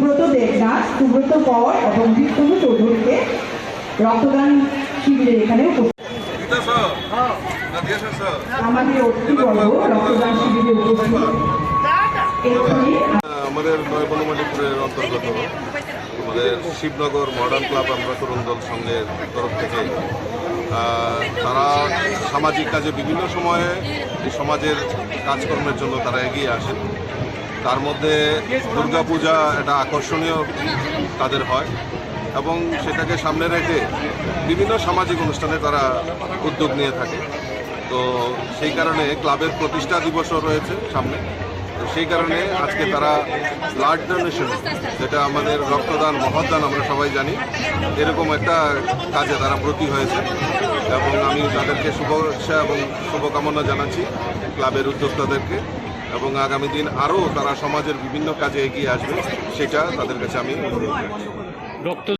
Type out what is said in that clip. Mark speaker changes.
Speaker 1: সুব্রত দেবনাথ, সুব্রত কর এবং বিষ্ণু চৌধুরীকে রক্তদান শিবিরে এখানে আমাদের অতিথিবর্গ রক্তদান শিবিরে উপস্থিত।
Speaker 2: আমাদের নয় বনমালীপুরের অন্তর্গত আমাদের শিবনগর মডার্ন ক্লাব আমরা তরুণ দল সংঘের তরফ থেকে তারা সামাজিক কাজে বিভিন্ন সময়ে সমাজের কাজকর্মের জন্য তারা এগিয়ে আসেন। তার মধ্যে দুর্গাপূজা এটা আকর্ষণীয় তাদের হয় এবং সেটাকে সামনে রেখে বিভিন্ন সামাজিক অনুষ্ঠানে তারা উদ্যোগ নিয়ে থাকে। তো সেই কারণে ক্লাবের প্রতিষ্ঠা দিবসও রয়েছে সামনে। তো সেই কারণে আজকে তারা ব্লাড ডোনেশন যেটা আমাদের রক্তদান মহদান আমরা সবাই জানি, এরকম একটা কাজে তারা ব্রতী হয়েছে। এবং আমি তাদেরকে শুভেচ্ছা এবং শুভকামনা জানাচ্ছি ক্লাবের উদ্যোক্তাদেরকে। এবং আগামী দিন আরও তারা সমাজের বিভিন্ন কাজে এগিয়ে আসবে, সেটা তাদের কাছে আমি অনুরোধ